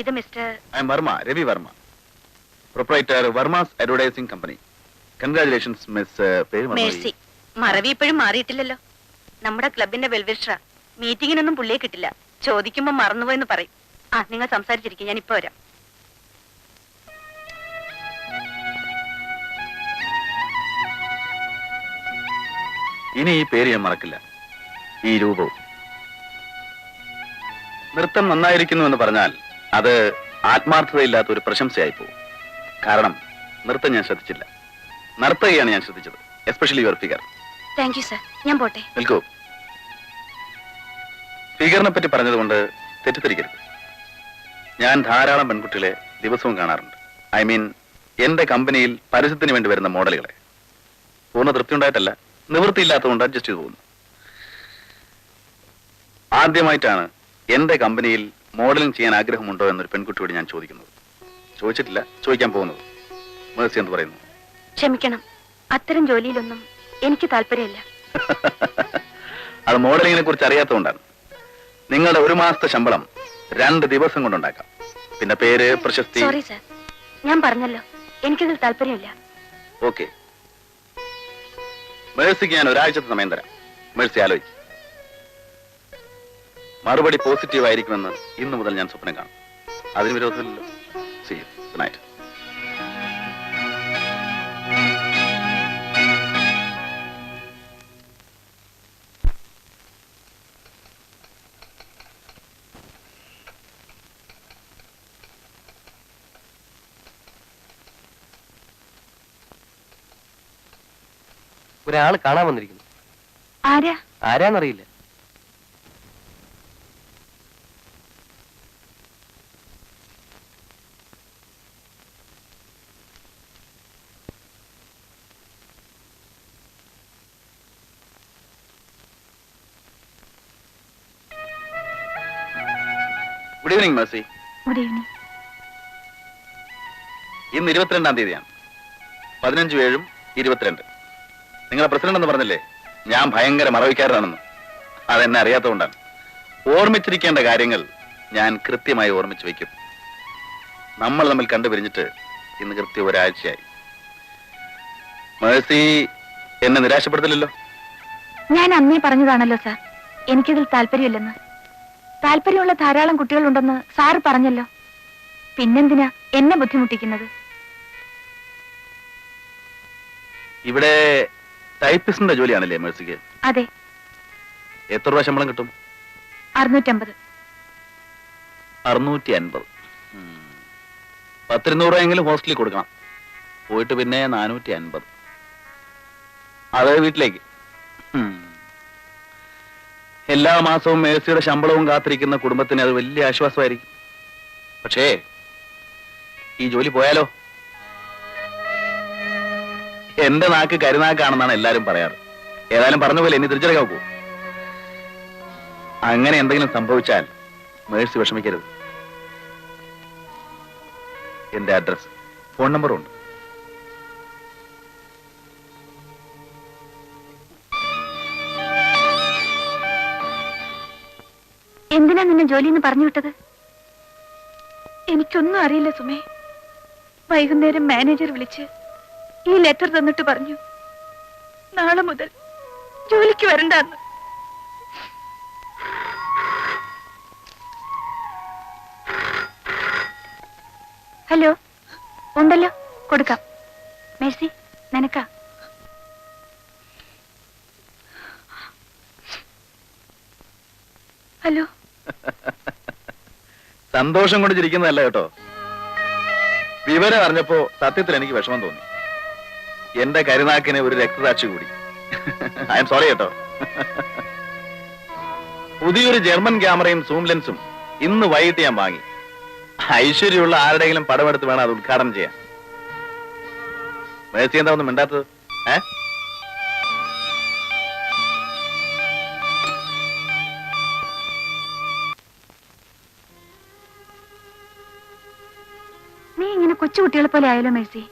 ഇത് mister I M Varma Ravi Varma. Proprietor Varma's advertising company congratulations miss. Mercy മറവി ഇപ്പോഴും മാറിയിട്ടില്ലല്ലോ. നമ്മുടെ ക്ലബിന്റെ വെൽവിഷ്ര മീറ്റിങ്ങിനൊന്നും പുള്ളിയെ കിട്ടില്ല. ചോദിക്കുമ്പോ മറന്നുപോയെന്ന് പറയും. ആ നിങ്ങൾ സംസാരിച്ചിരിക്കും ഞാൻ ഇപ്പൊ വരാം. ഇനി ഈ പേര് ഞാൻ മറക്കില്ല. ഈ രൂപവും. നൃത്തം നന്നായിരിക്കുന്നു എന്ന് പറഞ്ഞാൽ അത് ആത്മാർത്ഥതയില്ലാത്ത ഒരു പ്രശംസയായി പോകും. കാരണം നൃത്തം ഞാൻ ശ്രദ്ധിച്ചില്ല. നർത്തകയാണ് ഞാൻ ശ്രദ്ധിച്ചത് especially your figure. Thank you sir ഞാൻ പോട്ടെ. നിൽക്കൂ ഫിഗറിനെ പറ്റി പറഞ്ഞതുകൊണ്ട് തെറ്റിദ്ധരിക്കരുത്. ഞാൻ ധാരാളം പെൺകുട്ടികളെ ദിവസവും കാണാറുണ്ട്. ഐ മീൻ എന്റെ കമ്പനിയിൽ പരസ്യത്തിന് വേണ്ടി വരുന്ന മോഡലുകളെ. പൂർണ തൃപ്തി ഉണ്ടായിട്ടല്ല നിവൃത്തിയില്ലാത്തതുകൊണ്ട് അഡ്ജസ്റ്റ് ചെയ്തു പോകുന്നു. ആദ്യമായിട്ടാണ് എന്റെ കമ്പനിയിൽ മോഡലിംഗ് ചെയ്യാൻ ആഗ്രഹമുണ്ടോ എന്നൊരു പെൺകുട്ടിയോട് ഞാൻ ചോദിക്കുന്നത്. ചോദിച്ചിട്ടില്ല ചോദിക്കാൻ പോകുന്നത്. മേഴ്സി എന്ന് പറയുന്നു? ക്ഷമിക്കണം. അത്തരം ജോലിയിലൊന്നും എനിക്ക് താല്പര്യമില്ല. അത് മോഡലിങ്ങിനെ കുറിച്ച് അറിയാത്തതുകൊണ്ടാണ്. നിങ്ങളുടെ ഒരു മാസത്തെ ശമ്പളം രണ്ട് ദിവസം കൊണ്ടുണ്ടാക്കാം. പിന്നെ പേര് പ്രശസ്തി. സോറി സർ ഞാൻ പറഞ്ഞല്ലോ. എനിക്കതിൽ താല്പര്യമില്ല. ഓക്കെ മേഴ്സിക്ക് ഞാൻ ഒരാഴ്ചത്തെ സമയം തരാം. മേഴ്സി ആലോചിക്കും. മറുപടി പോസിറ്റീവ് ആയിരിക്കുമെന്ന് ഇന്നു മുതൽ ഞാൻ സ്വപ്നം കാണും. അതിന് വിരോധമില്ലല്ലോ സി ഗുഡ് നൈറ്റ് ഒരാൾ കാണാൻ വന്നിരിക്കുന്നു. ആരാ? ആരാന്നറിയില്ല. ഈവനിങ് മേഴ്സി ഗുഡ് ഈവനിങ് ഇന്ന് ഇരുപത്തിരണ്ടാം തീയതിയാണ്. പതിനഞ്ച് ഏഴും ഇരുപത്തിരണ്ട്. നിങ്ങളെ പ്രസിഡന്റ് എന്ന് പറഞ്ഞില്ലേ? ഞാൻ ഭയങ്കര മറവിക്കാരനാണെന്ന്. അതെന്നെ അറിയാത്തതുകൊണ്ടാണ്. ഓർമ്മിച്ചിരിക്കേണ്ട കാര്യങ്ങൾ ഞാൻ കൃത്യമായി ഓർമ്മിച്ച് വയ്ക്കും. നമ്മൾ തമ്മിൽ കണ്ടുപിരിഞ്ഞിട്ട് ഇന്ന് കൃത്യം ഒരാഴ്ചയായി. മേഴ്സി എന്നെ നിരാശപ്പെടുത്തില്ലല്ലോ? ഞാൻ അന്നേ പറഞ്ഞതാണല്ലോ സാർ. എനിക്കിതിൽ താല്പര്യമില്ലെന്ന്. താല്പര്യമുള്ള ധാരാളം കുട്ടികളുണ്ടെന്ന് സാറ് പറഞ്ഞല്ലോ. പിന്നെന്തിനാ എന്നെ ബുദ്ധിമുട്ടിക്കുന്നത്? ഇവിടെ ടൈപ്പിസ്റ്റിന്റെ ജോലിയാണല്ലേ മേഴ്സിക്ക്? അതെ. എത്ര രൂപ ശമ്പളം കിട്ടും? അറുന്നൂറ്റമ്പത്. അറുന്നൂറ്റി അൻപത് പത്തിരുന്നൂറ് രൂപയെങ്കിലും ഹോസ്റ്റലിൽ കൊടുക്കണം. പോയിട്ട് പിന്നെ നാനൂറ്റി അൻപത് അത് വീട്ടിലേക്ക്. എല്ലാ മാസവും മേഴ്സിയുടെ ശമ്പളവും കാത്തിരിക്കുന്ന കുടുംബത്തിന് അത് വലിയ ആശ്വാസമായിരിക്കും. പക്ഷേ ഈ ജോലി പോയാലോ? എന്റെ നാക്ക് കരുനാക്കാണെന്നാണ് എല്ലാരും പറയാറ്. ഏതായാലും പറഞ്ഞ പോലെ ഇനി തിരിച്ചറിയാൻ പോകും അങ്ങനെ എന്തെങ്കിലും സംഭവിച്ചാൽ മേഴ്സി വിഷമിക്കരുത്. എന്റെ അഡ്രസ് ഫോൺ നമ്പറും ജോലിന്ന് പറഞ്ഞു വിട്ടത്? എനിക്കൊന്നും അറിയില്ല സുമേ. വൈകുന്നേരം മാനേജർ വിളിച്ച് ഈ ലെറ്റർ തന്നിട്ട് പറഞ്ഞു നാളെ മുതൽ ജോലിക്ക് വരണ്ടെന്ന്. ഹലോ ഉണ്ടല്ലോ കൊടുക്കാം. മേഴ്സി നിനക്കാ. ഹലോ സന്തോഷം കൊണ്ട് ചിരിക്കുന്നതല്ല കേട്ടോ. വിവരം അറിഞ്ഞപ്പോ സത്യത്തിൽ എനിക്ക് വിഷമം തോന്നി. എന്റെ കരുനാക്കിന് ഒരു രക്തസാക്ഷി കൂടി. ഐ എം സോറി കേട്ടോ. പുതിയൊരു ജർമ്മൻ ക്യാമറയും സൂം ലെൻസും ഇന്ന് വൈകിട്ട് ഞാൻ വാങ്ങി. ഐശ്വര്യമുള്ള ആരുടെയെങ്കിലും പടമെടുത്ത് വേണം അത് ഉദ്ഘാടനം ചെയ്യാൻ. മേഴ്സി എന്താ ഒന്നും മിണ്ടാത്തത്? ഏ? കൊച്ചുകുട്ടികളെ പോലെ ആയാലോ മേഴ്സി.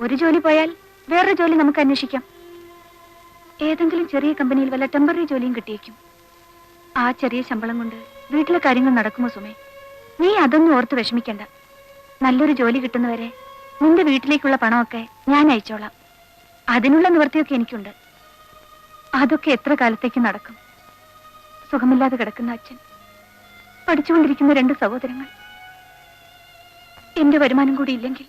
ഒരു ജോലി പോയാൽ വേറൊരു ജോലി നമുക്ക് അന്വേഷിക്കാം. ഏതെങ്കിലും ചെറിയ കമ്പനിയിൽ വല്ല ടെമ്പററി ജോലിയും കിട്ടിയേക്കും. ആ ചെറിയ ശമ്പളം കൊണ്ട് വീട്ടിലെ കാര്യങ്ങൾ നടക്കുമോ സുമേ? നീ അതൊന്നും ഓർത്ത് വിഷമിക്കണ്ട. നല്ലൊരു ജോലി കിട്ടുന്നവരെ നിന്റെ വീട്ടിലേക്കുള്ള പണമൊക്കെ ഞാൻ അയച്ചോളാം. അതിനുള്ള നിവൃത്തിയൊക്കെ എനിക്കുണ്ട്. അതൊക്കെ എത്ര കാലത്തേക്ക് നടക്കും? സുഖമില്ലാതെ കിടക്കുന്ന അച്ഛൻ. പഠിച്ചുകൊണ്ടിരിക്കുന്ന രണ്ട് സഹോദരങ്ങൾ. എന്റെ വരുമാനം കൂടി ഇല്ലെങ്കിൽ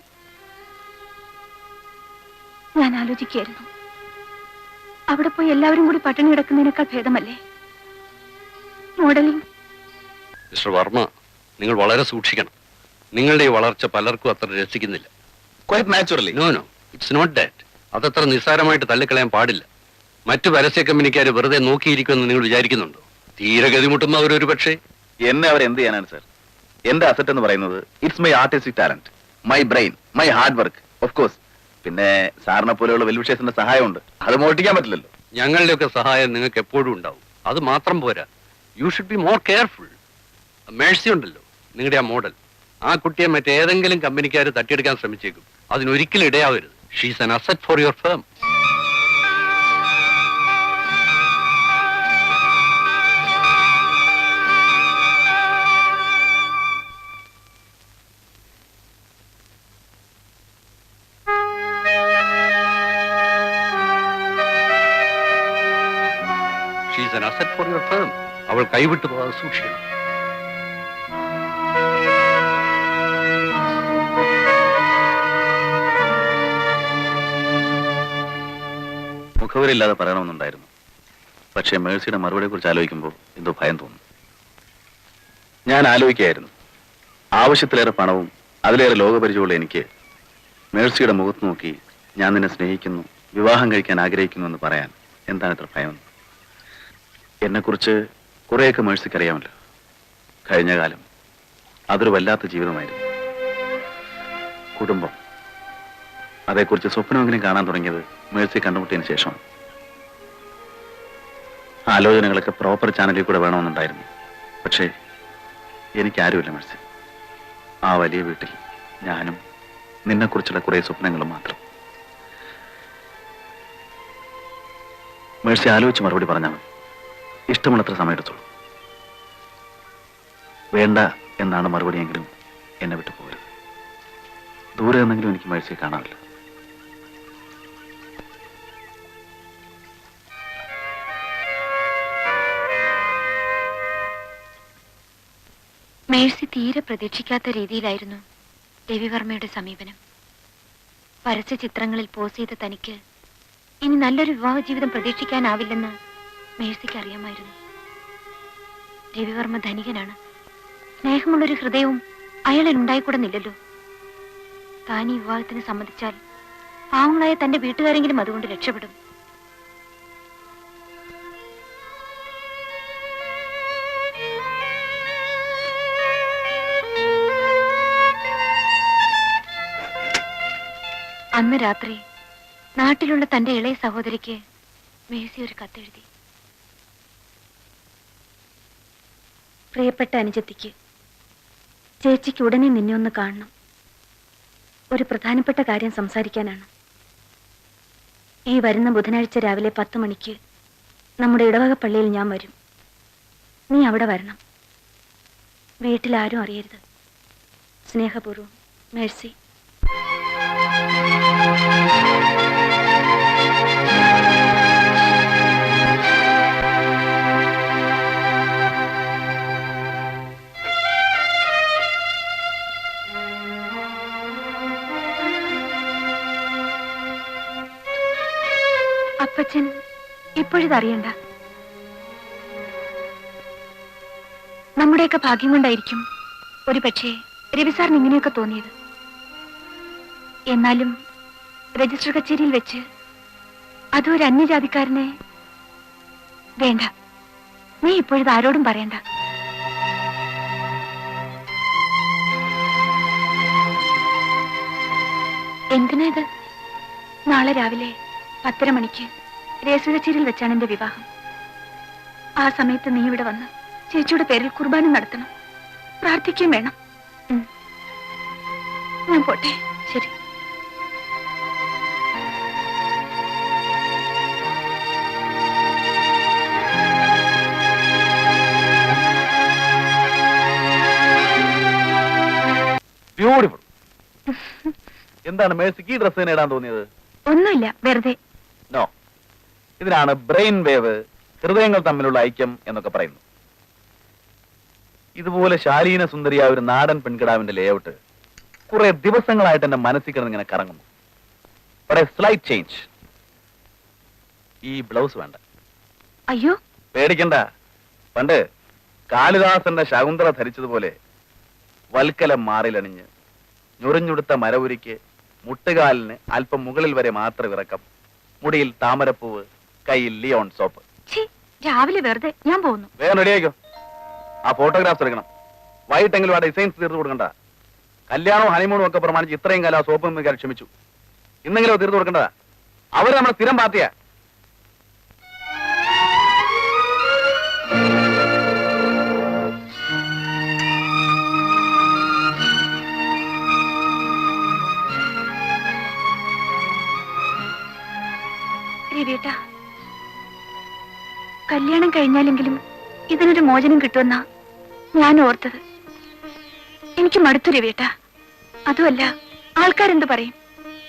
ഞാൻ ആലോചിക്കുകയായിരുന്നു. അവിടെ പോയി എല്ലാവരും കൂടി പട്ടിണി കിടക്കുന്നതിനേക്കാൾ ഭേദമല്ലേ? മോഡലിംഗ്. മിസ്റ്റർ വർമ്മ നിങ്ങൾ വളരെ സൂക്ഷിക്കണം. നിങ്ങളുടെ ഈ വളർച്ച പലർക്കും അത്ര രസിക്കുന്നില്ല. Quite naturally no no it's not that അതത്ര നിസ്സാരമായിട്ട് തള്ളിക്കളയാൻ പാടില്ല. മറ്റു പരസ്യ കമ്പനിക്കാർ വെറുതെ നോക്കിയിരിക്കുമെന്ന് നിങ്ങൾ വിചാരിക്കുന്നുണ്ടോ? തീരെ ഗതിമുട്ടുന്നവരൊരു പക്ഷേ എന്നെ അവർ എന്ത് ചെയ്യാനാണ് സർ? എന്റെ അസറ്റ് എന്ന് പറയുന്നത് it's my artistic talent my brain my hard work of course പിന്നെ സാറിനെ പോലെയുള്ള വെൽവിഷേഴ്സിന്റെ സഹായമുണ്ട്. അത് മോഷ്ടിക്കാൻ പറ്റില്ലല്ലോ. ഞങ്ങളുടെയൊക്കെ സഹായം നിങ്ങൾക്ക് എപ്പോഴും ഉണ്ടാവും. അത് മാത്രം പോരാ. You should be more careful Mercy ഉണ്ടല്ലോ നിങ്ങളുടെ ആ മോഡൽ. ആ കുട്ടിയെ മറ്റേതെങ്കിലും കമ്പനിക്കാർ തട്ടിയെടുക്കാൻ ശ്രമിച്ചേക്കും. അതിനൊരിക്കലും ഇടയാവരുത്. She's an asset for your firm an asset for your firm. അവൾ കൈവിട്ടു പോകാതെ സൂക്ഷിക്കണം. മുഖവരില്ലാതെ പറയണമെന്നുണ്ടായിരുന്നു. പക്ഷേ മേഴ്സിയുടെ മറുപടിയെ കുറിച്ച് ആലോചിക്കുമ്പോൾ എന്തോ ഭയം തോന്നുന്നു ഞാൻ ആലോചിക്കുകയായിരുന്നു. ആവശ്യത്തിലേറെ പണവും അതിലേറെ ലോകപരിചയമുള്ള എനിക്ക് മേഴ്സിയുടെ മുഖത്ത് നോക്കി ഞാൻ നിന്നെ സ്നേഹിക്കുന്നു വിവാഹം കഴിക്കാൻ ആഗ്രഹിക്കുന്നു എന്ന് പറയാൻ എന്താണ് ഇത്ര ഭയം? എന്നെക്കുറിച്ച് കുറേയൊക്കെ മേഴ്സിക്ക് അറിയാമല്ലോ കഴിഞ്ഞ കാലം അതൊരു വല്ലാത്ത ജീവിതമായിരുന്നു. കുടുംബം. അതേക്കുറിച്ച് സ്വപ്നമെങ്കിലും കാണാൻ തുടങ്ങിയത് മേഴ്സി കണ്ടുമുട്ടിയതിന് ശേഷം. ആലോചനകളൊക്കെ പ്രോപ്പർ ചാനലിൽ കൂടെ വേണമെന്നുണ്ടായിരുന്നു. പക്ഷേ എനിക്കാരുമില്ല മേഴ്സി. ആ വലിയ വീട്ടിൽ ഞാനും നിന്നെക്കുറിച്ചുള്ള കുറേ സ്വപ്നങ്ങളും മാത്രം. മേഴ്സി ആലോചിച്ച് മറുപടി പറഞ്ഞാൽ മതി. ഇഷ്ടമുള്ളത്ര സമയം എടുത്തോളൂ വേണ്ട എന്നാണ് മറുപടിയെങ്കിലും എന്നെ വിട്ടു പോകരുത്. ദൂരെ നിന്നെങ്കിലും എനിക്ക് മഴ കാണാറില്ല. മേഴ്സി തീരെ പ്രതീക്ഷിക്കാത്ത രീതിയിലായിരുന്നു രവിവർമ്മയുടെ സമീപനം. പരസ്യ ചിത്രങ്ങളിൽ പോസ് ചെയ്ത തനിക്ക് ഇനി നല്ലൊരു വിവാഹ ജീവിതം പ്രതീക്ഷിക്കാനാവില്ലെന്ന് മേഴ്സിക്ക് അറിയാമായിരുന്നു. രവിവർമ്മ ധനികനാണ്. സ്നേഹമുള്ളൊരു ഹൃദയവും അയാളിൽ ഉണ്ടായിക്കൂടുന്നില്ലല്ലോ താൻ ഈ വിവാഹത്തിന് സമ്മതിച്ചാൽ പാവങ്ങളായ തന്റെ വീട്ടുകാരെങ്കിലും അതുകൊണ്ട് രക്ഷപ്പെടും. അന്ന് രാത്രി നാട്ടിലുള്ള തന്റെ ഇളയ സഹോദരിക്ക് മേഴ്സി ഒരു കത്തെഴുതി. പ്രിയപ്പെട്ട അനുജത്തിക്ക് ചേച്ചിക്ക് ഉടനെ നിന്നെ ഒന്ന് കാണണം. ഒരു പ്രധാനപ്പെട്ട കാര്യം സംസാരിക്കാനാണ്. ഈ വരുന്ന ബുധനാഴ്ച രാവിലെ പത്ത് മണിക്ക് നമ്മുടെ ഇടവക പള്ളിയിൽ ഞാൻ വരും. നീ അവിടെ വരണം. വീട്ടിൽ ആരും അറിയരുത്. സ്നേഹപൂർവം മേഴ്സി. അപ്പച്ചൻ ഇപ്പോഴിതറിയണ്ട. നമ്മുടെയൊക്കെ ഭാഗ്യം കൊണ്ടായിരിക്കും ഒരു പക്ഷേ രവിസാറിന് ഇങ്ങനെയൊക്കെ തോന്നിയത്. എന്നാലും രജിസ്റ്റർ കച്ചേരിയിൽ വെച്ച് അതും ഒരു അന്യജാതിക്കാരനെ വേണ്ട. നീ ഇപ്പോഴിത് ആരോടും പറയണ്ട. എന്തിനാ ഇത്? നാളെ രാവിലെ പത്തര മണിക്ക് രേസുകച്ചേരിയിൽ വെച്ചാണ് എന്റെ വിവാഹം. ആ സമയത്ത് നീ ഇവിടെ വന്ന് ചേച്ചിയുടെ പേരിൽ കുർബാന നടത്തണം. പ്രാർത്ഥിക്കുകയും വേണം. ഞാൻ പോട്ടെ. ശരി. ബ്യൂട്ടിഫുൾ എന്താണ് മേഴ്സിക്ക് ഈ ഡ്രസ്സ് നേടാൻ തോന്നിയത്? ഒന്നുമില്ല വെറുതെ. ഇതിനാണ് ബ്രെയിൻ വേവ് ഹൃദയങ്ങൾ തമ്മിലുള്ള ഐക്യം എന്നൊക്കെ പറയുന്നു ഇതുപോലെ ശാലീന സുന്ദരിയായ ഒരു നാടൻ പെൺകിടാവിന്റെ ലേഔട്ട് കുറെ ദിവസങ്ങളായിട്ട് എന്റെ മനസ്സിൽ കിടന്ന് ഇങ്ങനെ കറങ്ങുന്നു. സ്ലൈറ്റ് ചേഞ്ച് ഈ ബ്ലൗസ് വേണ്ട. അയ്യോ. പേടിക്കണ്ട. പണ്ട് കാളിദാസന്റെ ശകുന്തള ധരിച്ചതുപോലെ വൽക്കലം മാറിലണിഞ്ഞ് ഞൊറിഞ്ഞുടുത്ത മരവുരിക്ക് മുട്ടുകാലിന് അല്പം മുകളിൽ വരെ മാത്രം ഇറക്കം മുടിയിൽ താമരപ്പൂവ് കയ്യിൽ ലിയോൺ സോപ്പ് രാവിലെ വെറുതെ ഞാൻ പോകുന്നു വേഗം റെഡിയാക്കോ ആ ഫോട്ടോഗ്രാഫ്സ് എടുക്കണം. വൈകിട്ടെങ്കിലും ആ ഡിസൈൻസ് തീർത്ത് കൊടുക്കണ്ട. കല്യാണവും ഹണിമൂണും ഒക്കെ പ്രമാണിച്ച് ഇത്രയും കാലം ആ സോപ്പ് ക്ഷമിച്ചു. ഇന്നെങ്കിലും തീർത്ത് കൊടുക്കണ്ടതാ. അവർ നമ്മുടെ സ്ഥിരം പാർട്ടിയാ. കല്യാണം കഴിഞ്ഞാലെങ്കിലും ഇതിനൊരു മോചനം കിട്ടുമെന്നാ ഞാൻ ഓർത്തത്. എനിക്ക് മടുത്തു രവിയേട്ടാ അതുമല്ല ആൾക്കാരെന്ത് പറയും?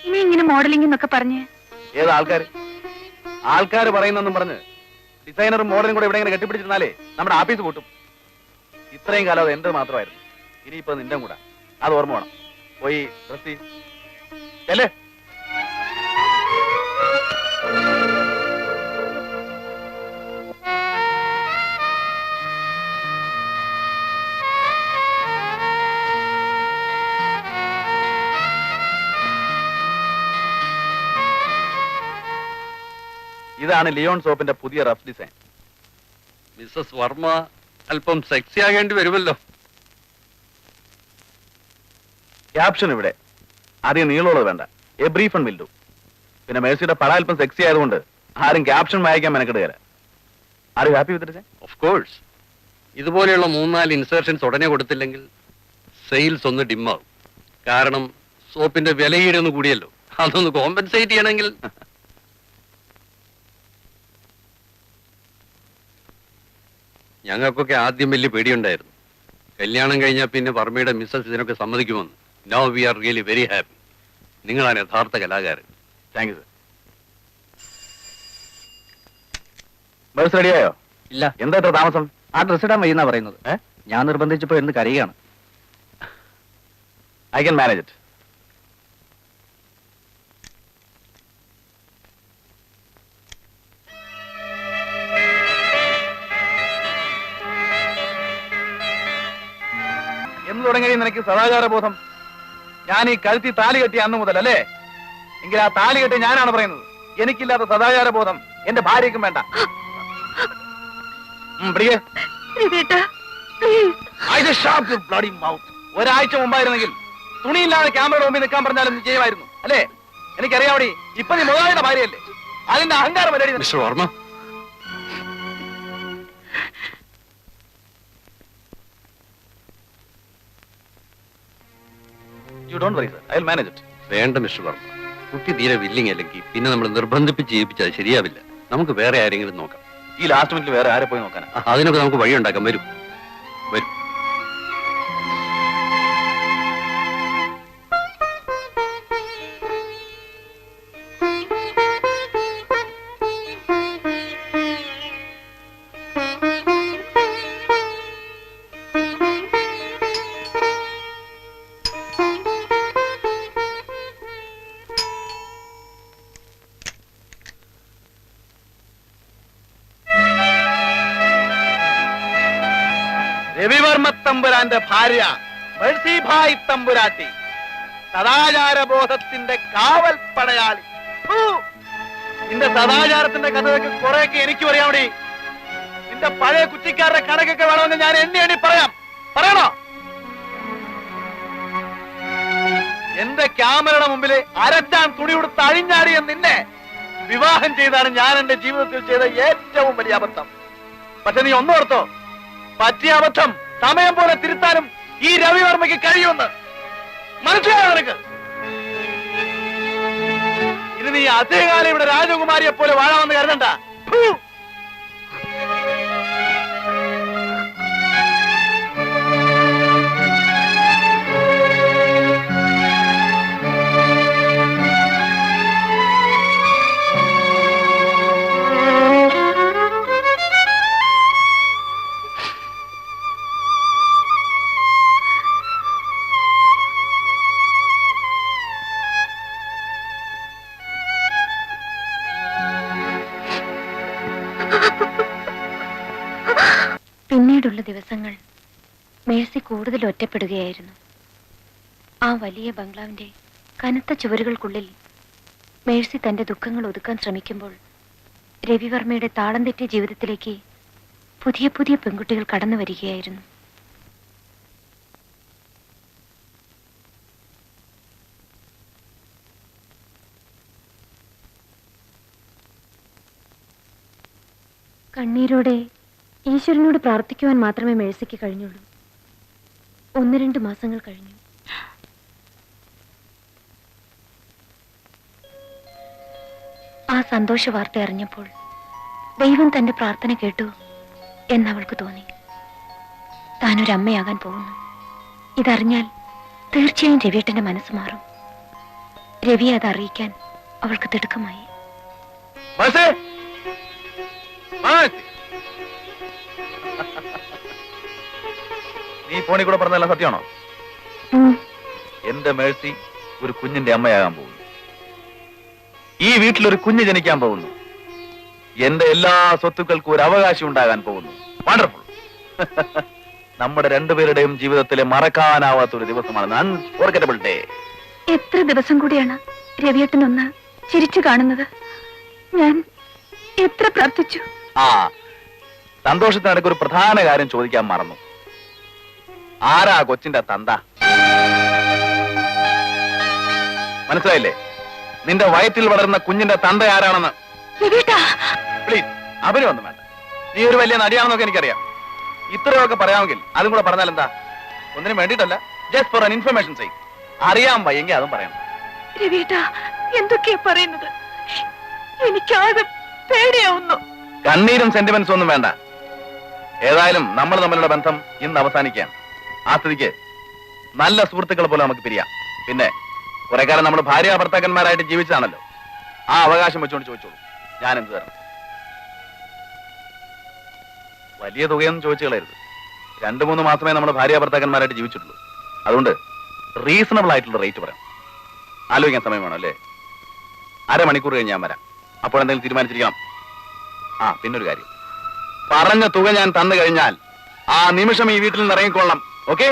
ഇനി ഇങ്ങനെ മോഡലിംഗ് എന്നൊക്കെ പറഞ്ഞ്. ഏത് ആൾക്കാർ ആൾക്കാർ പറയുന്നെന്നും പറഞ്ഞ് ഡിസൈനറും മോഡലും കൂടെ ഇവിടെ ഇങ്ങനെ കെട്ടിപ്പിടിച്ചിരുന്നാലേ നമ്മുടെ ആഫീസ് പൂട്ടും. ഇത്രയും കാലം അത് എന്റെ മാത്രമായിരുന്നു. ഇനിയിപ്പോ നിന്റെ കൂടെ. അത് ഓർമ്മ വേണം. പോയി ഡ്രസ് ചെല്ലേ. ഇതാണ് ലിയോൺ സോപ്പിന്റെ പുതിയ റഫ് ഡിസൈൻ. മിസ്സസ് വർമ്മ അല്പം സെക്സി ആകേണ്ടി വരുമല്ലോ. ക്യാപ്ഷൻ ഇവിടെ. ആദ്യം നീളമുള്ളത് വേണ്ട. A brief and will do പിന്നെ മേഴ്സിയുടെ പട അല്പം സെക്സി ആയതുകൊണ്ട് ആരും ക്യാപ്ഷൻ വായിക്കാൻ മെനക്കെടുകയില്ല. ആരും happy with design of course ഇതുപോലെയുള്ള മൂന്നാൽ ഇൻസേർഷൻസ് ഉടനെ കൊടുത്തില്ലെങ്കിൽ സെയിൽസ് ഒന്ന് ഡിമ്മാവും കാരണം സോപ്പിന്റെ വിലയിടൊന്ന് കൂടിയല്ലോ. അതൊന്ന് കോമ്പൻസേറ്റ് ചെയ്യണമെങ്കിൽ ഞങ്ങൾക്കൊക്കെ ആദ്യം വലിയ പേടിയുണ്ടായിരുന്നു. കല്യാണം കഴിഞ്ഞാൽ പിന്നെ വർമ്മയുടെ മിസ്സസ് ഇതിനൊക്കെ സമ്മതിക്കുമെന്ന്. No we are really very happy നിങ്ങളാണ് യഥാർത്ഥ കലാകാരൻ. താങ്ക് യു സർ ബസ് റെഡിയായോ ഇല്ല. എന്താ ഇത്ര താമസം? ആ ഡ്രസ് ഇടാൻ വയ്യെന്നാ പറയുന്നത്. ഞാൻ നിർബന്ധിച്ചപ്പോ എന്ത് കരയുകയാണ്. ഐ കൻ മാനേജ് ഇറ്റ് തുടങ്ങി നിനക്ക് സദാചാര ബോധം ഞാൻ ഈ കഴുത്തി താലി കെട്ടി അന്ന് മുതൽ അല്ലേ എങ്കിൽ ആ താലി കെട്ടി ഞാനാണ് പറയുന്നത്. എനിക്കില്ലാത്ത സദാചാര ബോധം എന്റെ ഭാര്യക്കും വേണ്ട. ഒരാഴ്ച മുമ്പായിരുന്നെങ്കിൽ തുണിയില്ലാതെ ക്യാമറയുടെ മുമ്പിൽ നിൽക്കാൻ പറഞ്ഞാലും നീ ചെയ്യുമായിരുന്നു. അല്ലേ? എനിക്കറിയാമടി ഇപ്പൊ നീ മുതലാളിയുടെ ഭാര്യയല്ലേ? അതിന്റെ അഹങ്കാരം. Mister Varma You don't worry, sir. I'll manage it. വേണ്ട മിസ്റ്റർ വർമ്മ. കുട്ടി തീരെ വില്ലിങ് അല്ലെങ്കിൽ പിന്നെ നമ്മൾ നിർബന്ധിപ്പിച്ച് ജീവിപ്പിച്ചാൽ ശരിയാവില്ല. നമുക്ക് വേറെ ആരെങ്കിലും നോക്കാം. ഈ ലാസ്റ്റ് മിനിറ്റിൽ വേറെ ആരെ പോയി നോക്കാനാ? അതിനൊക്കെ നമുക്ക് വഴിയുണ്ടാക്കാം. വരും. വരും. തമ്പുരാന്റെ ഭാര്യ മേഴ്സിഭായ് തമ്പുരാട്ടി സദാചാര ബോധത്തിന്റെ കാവൽ പടയാളി! നിന്റെ സദാചാരത്തിന്റെ കഥയൊക്കെ കുറെയൊക്കെ എനിക്കും അറിയാമടി. നിന്റെ പഴയ കുറ്റിക്കാരുടെ കണക്കൊക്കെ വേണമെന്ന് ഞാൻ എണ്ണി എണ്ണി പറയാം. പറയണോ? എന്റെ ക്യാമറയുടെ മുമ്പിൽ അരച്ചാൻ തുണി കൊടുത്ത് അഴിഞ്ഞാടിയ നിന്നെ വിവാഹം ചെയ്താണ് ഞാൻ എന്റെ ജീവിതത്തിൽ ചെയ്ത ഏറ്റവും വലിയ അബദ്ധം. പക്ഷെ നീ ഒന്നോർത്തോ പറ്റിയ അബദ്ധം സമയം പോലെ തിരുത്താനും ഈ രവിവർമ്മയ്ക്ക് കഴിയുമെന്ന് മനസ്സിലായോ നിനക്ക്? ഇത് നീ അധികകാലം ഇവിടെ രാജകുമാരിയെ പോലെ വാഴാമെന്ന് കരുതണ്ട. കൂടുതൽ ഒറ്റപ്പെടുകയായിരുന്നു. ആ വലിയ ബംഗ്ലാവിന്റെ കനത്ത ചുവരുകൾക്കുള്ളിൽ മേഴ്സി തന്റെ ദുഃഖങ്ങൾ ഒതുക്കാൻ ശ്രമിക്കുമ്പോൾ രവിവർമ്മയുടെ താളം തെറ്റിയ ജീവിതത്തിലേക്ക് പുതിയ പുതിയ പെൺകുട്ടികൾ കടന്നു വരികയായിരുന്നു. കണ്ണീരോടെ ഈശ്വരനോട് പ്രാർത്ഥിക്കുവാൻ മാത്രമേ മേഴ്സിക്ക് കഴിഞ്ഞുള്ളൂ. ഒന്ന് രണ്ട് മാസങ്ങൾ കഴിഞ്ഞു. ആ സന്തോഷ വാർത്ത അറിഞ്ഞപ്പോൾ ദൈവം തന്റെ പ്രാർത്ഥന കേട്ടു എന്നവൾക്ക് തോന്നി. താനൊരു അമ്മയാകാൻ പോകുന്നു. ഇതറിഞ്ഞാൽ തീർച്ചയായും രവിയേട്ടന്റെ മനസ്സ് മാറും. രവിയെ അത് അറിയിക്കാൻ അവൾക്ക് തിടുക്കമായി. നീ ഫോണിൽ കൂടെ പറഞ്ഞതെല്ലാം സത്യമാണോ? എന്റെ മേഴ്സി ഒരു കുഞ്ഞിന്റെ അമ്മയാകാൻ പോകുന്നു. ഈ വീട്ടിൽ ഒരു കുഞ്ഞ് ജനിക്കാൻ പോകുന്നു. എന്റെ എല്ലാ സ്വത്തുക്കൾക്കും ഒരു അവകാശം ഉണ്ടാകാൻ പോകുന്നു. വണ്ടർഫുൾ നമ്മുടെ രണ്ടുപേരുടെയും ജീവിതത്തിലെ മറക്കാനാവാത്ത ഒരു ദിവസമാണ് ഡേ എത്ര ദിവസം കൂടിയാണ് രവിയേട്ടനൊന്ന് ചിരിച്ചു കാണുന്നത്? ഞാൻ എത്ര പ്രാർത്ഥിച്ചു? ആ സന്തോഷത്തിനിടയ്ക്ക് ഒരു പ്രധാന കാര്യം ചോദിക്കാൻ മറന്നു. ആരാ കൊച്ചിന്റെ തന്ത? മനസ്സിലായില്ലേ? നിന്റെ വയറ്റിൽ വളർന്ന കുഞ്ഞിന്റെ തന്ത ആരാണെന്ന്? പ്ലീസ് അഭിനയൊന്നും വേണ്ട നീ ഒരു വലിയ നടിയാണെന്നൊക്കെ എനിക്കറിയാം. ഇത്രയൊക്കെ പറയാമെങ്കിൽ അതും കൂടെ പറഞ്ഞാൽ എന്താ? ഒന്നിനും വേണ്ടിട്ടല്ല ജസ്റ്റ് ഫോർ അൻ ഇൻഫർമേഷൻ ചെയ്യും അറിയാൻ വയ്യെങ്കിൽ അതും പറയണം എന്തൊക്കെയാ പറയുന്നത്? എനിക്കാകെ പേടിയാവുന്നു. കണ്ണീരും സെന്റിമെന്റ്സും ഒന്നും വേണ്ട. ഏതായാലും നമ്മൾ തമ്മിലുള്ള ബന്ധം ഇന്ന് അവസാനിക്കുകയാണ്. ആ സ്ഥിതിക്ക് നല്ല സുഹൃത്തുക്കൾ പോലെ നമുക്ക് പിരിയാം. പിന്നെ കുറെ കാലം നമ്മൾ ഭാര്യ ഭർത്താക്കന്മാരായിട്ട് ജീവിച്ചതാണല്ലോ. ആ അവകാശം വെച്ചുകൊണ്ട് ചോദിച്ചോളൂ. ഞാൻ എന്ത് തരണം വലിയ തുകയൊന്നും ചോദിച്ചു കളയരുത്. രണ്ടു മൂന്ന് മാസമേ നമ്മൾ ഭാര്യ ഭർത്താക്കന്മാരായിട്ട് ജീവിച്ചിട്ടുള്ളൂ. അതുകൊണ്ട് റീസണബിൾ ആയിട്ടുള്ള റേറ്റ് പറയാം. ആലോചിക്കാൻ സമയം വേണം അല്ലേ? അരമണിക്കൂർ കഴിഞ്ഞ് ഞാൻ വരാം. അപ്പോൾ എന്തെങ്കിലും തീരുമാനിച്ചിരിക്കണം. ആ പിന്നൊരു കാര്യം. പറഞ്ഞ തുക ഞാൻ തന്നു കഴിഞ്ഞാൽ ആ നിമിഷം ഈ വീട്ടിൽ നിന്ന് ഇറങ്ങിക്കൊള്ളണം. ഓക്കെ